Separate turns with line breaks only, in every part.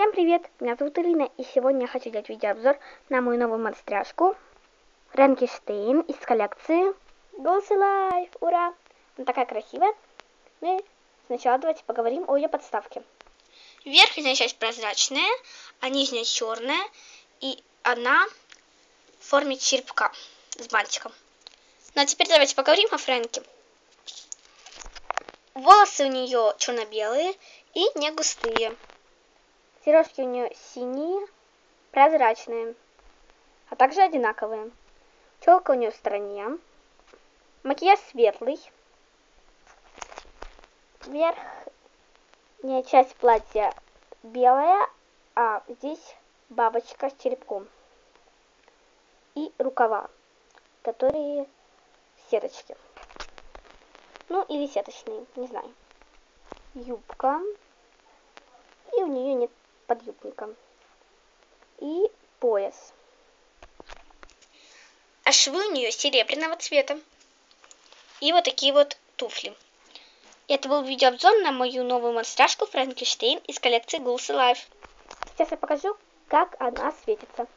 Всем привет, меня зовут Ирина, и сегодня я хочу сделать видеообзор на мою новую монстряшку Фрэнкенштейн из коллекции Голси Life, ура! Она такая красивая. Ну сначала давайте поговорим о ее подставке. Верхняя часть прозрачная, а нижняя черная, и она в форме черепка с бантиком. Ну а теперь давайте поговорим о Фрэнке. Волосы у нее черно-белые и не густые. Сережки у нее синие, прозрачные, а также одинаковые. Челка у нее в стороне. Макияж светлый. Верхняя часть платья белая, а здесь бабочка с черепком. И рукава, которые сеточки. Ну, или сеточные, не знаю. Юбка. И у нее нет подъюбника. И пояс. А швы у нее серебряного цвета. И вот такие вот туфли. Это был видеообзор на мою новую монстряшку Франкенштейн из коллекции Goose Life. Сейчас я покажу, как она светится.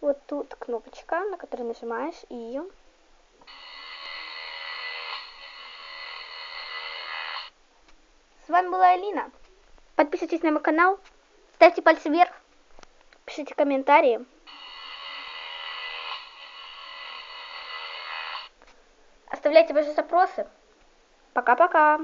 Вот тут кнопочка, на которую нажимаешь, и С вами была Алина. Подписывайтесь на мой канал, ставьте пальцы вверх, пишите комментарии. Оставляйте ваши запросы. Пока-пока.